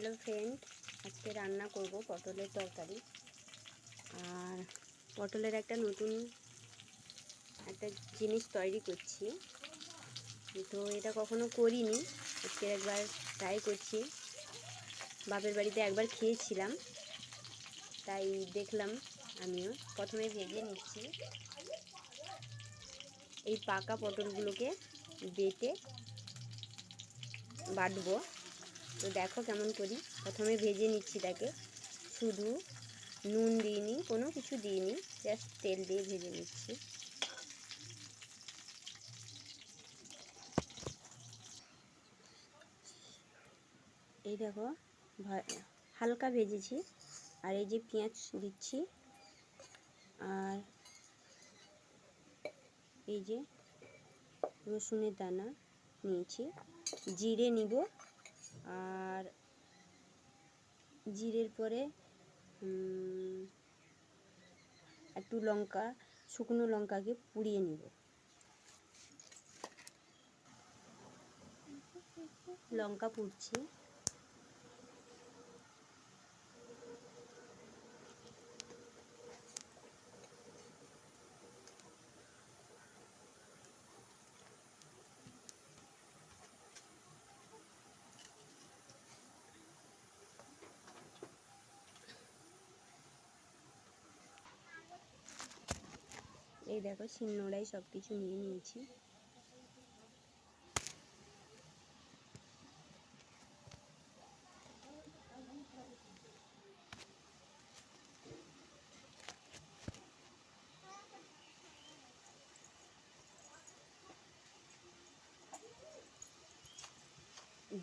Hello friend, আজকে রান্না করব পটলের তরকারি। আর পটলের একটা নতুন একটা জিনিস তৈরি করছি। তো এটা কখনো করিনি, আজকে একবার ট্রাই করছি। বাপের বাড়িতে একবার খেয়েছিলাম, তাই দেখলাম আমিও। প্রথমে ভেজে নিচ্ছি। এই পাকা পটলগুলোকে বেটে বাটবো। তো দেখো কেমন করি। প্রথমে ভেজে নিচ্ছি তাকে। শুধু নুন দিইনি, কোনো কিছু দিইনি জাস্ট তেল দিয়ে ভেজে নিচ্ছি। এই দেখো হালকা ভেজেছি, আর এই যে পেঁয়াজ দিচ্ছি, আর এই যে রসুনের দানা নিয়েছি। জিরে নিব আর জিরের পরে একটু লঙ্কা শুকনো লঙ্কাকে পুড়িয়ে নিব। লঙ্কা পুড়ছি। এই দেখো শিলনোড়াই সব কিছু নিয়ে নিয়েছি।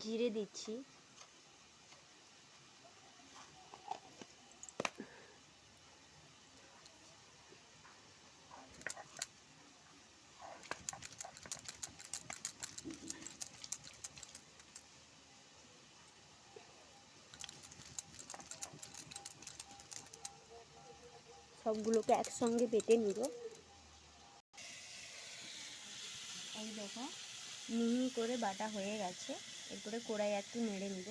জিরে দিচ্ছি। সবগুলোকে একসঙ্গে বেটে নিব। এই দেখো মিহি করে বাটা হয়ে গেছে। এরপরে কড়াই একটু নেড়ে নিব।